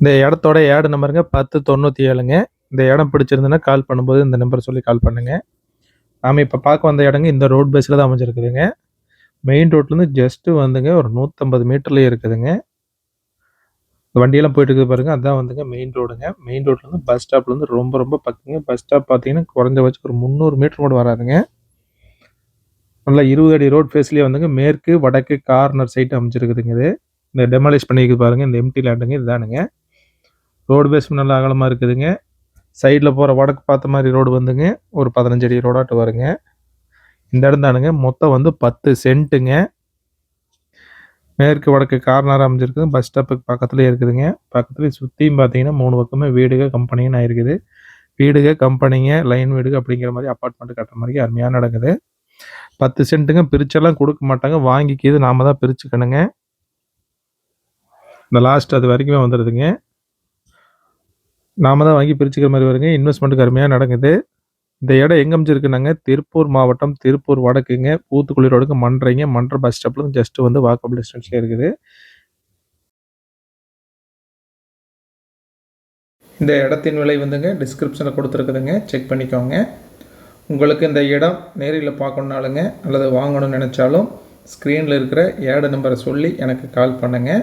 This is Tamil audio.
இந்த இடத்தோட ஏடு நம்பருங்க பத்து தொண்ணூற்றி ஏழுங்க இந்த இடம் பிடிச்சிருந்துன்னா கால் பண்ணும்போது இந்த நம்பர் சொல்லி கால் பண்ணுங்கள் நாம் இப்போ பார்க்க வந்த இடங்க இந்த ரோட் பேஸில் தான் அமைஞ்சிருக்குதுங்க. மெயின் ரோட்லேருந்து ஜஸ்ட்டு வந்துங்க ஒரு நூற்றம்பது மீட்டர்லேயே இருக்குதுங்க. வண்டியெல்லாம் போயிட்டு இருக்குது பாருங்க. அதுதான் வந்துங்க மெயின் ரோடுங்க மெயின் ரோட்லேருந்து பஸ் ஸ்டாப்லேருந்து ரொம்ப ரொம்ப பக்கங்க. பஸ் ஸ்டாப் பார்த்தீங்கன்னா குறைஞ்சபட்சம் ஒரு முந்நூறு மீட்டர் கூட வராதுங்க. நல்லா இருபது அடி ரோட் ஃபேஸ்லேயே வந்துங்க மேற்கு வடக்கு கார்னர் சைட்டு அமைச்சிருக்குதுங்க இது. இந்த டெமாலிஷ் பண்ணிருக்கு பாருங்க. இந்த எம்டி லேண்டுங்க இதுதானுங்க. ரோடு பேஸ் நல்லா அகலமாக இருக்குதுங்க. சைடில் போகிற வடக்கு பார்த்த மாதிரி ரோடு வந்துங்க. ஒரு பதினஞ்சு அடி ரோடாட்டு வருங்க. இந்த இடம் தானுங்க. மொத்தம் வந்து பத்து சென்ட்டுங்க. மேற்கு வடக்கு கார்னர் அமைஞ்சிருக்குது பஸ் ஸ்டாப்புக்கு பக்கத்துலேயே இருக்குதுங்க. பக்கத்துலேயே சுற்றியும் பார்த்தீங்கன்னா மூணு பக்கமே வீடுக கம்பெனின்னு இருக்குது வீடுக கம்பெனிங்க லைன் வீடுக அப்படிங்கிற மாதிரி அப்பார்ட்மெண்ட் கட்டுற மாதிரி அருமையாக நடக்குது. பத்து சென்ட்டுங்க. பிரிச்செல்லாம் கொடுக்க மாட்டாங்க. வாங்கிக்கிது நாம தான் பிரிச்சுக்கணுங்க. இந்த லாஸ்ட் அது வரைக்குமே வந்துடுதுங்க நாம தான் வாங்கி பிரிச்சுக்கிற மாதிரி வருங்க. இன்வெஸ்ட்மெண்ட் கருமையாக நடக்குது. இந்த இடம் எங்கே அமைச்சிருக்குனாங்க திருப்பூர் மாவட்டம் திருப்பூர் வடக்குங்க. ஊத்துக்குழி ரோடுக்கு மன்றைங்க மன்ற பஸ் ஸ்டாப்ல ஜஸ்ட் வந்து வாக்கபிள் டிஸ்டன்ஸ்லேயே இருக்குது. இந்த இடத்தின் விலை வந்துங்க டிஸ்கிரிப்ஷனில் கொடுத்துருக்குதுங்க. செக் பண்ணிக்கோங்க. உங்களுக்கு இந்த இடம் நேரில் பார்க்கணுனாலுங்க அல்லது வாங்கணும்னு நினச்சாலும் ஸ்க்ரீனில் இருக்கிற ஏடு நம்பரை சொல்லி எனக்கு கால் பண்ணுங்கள்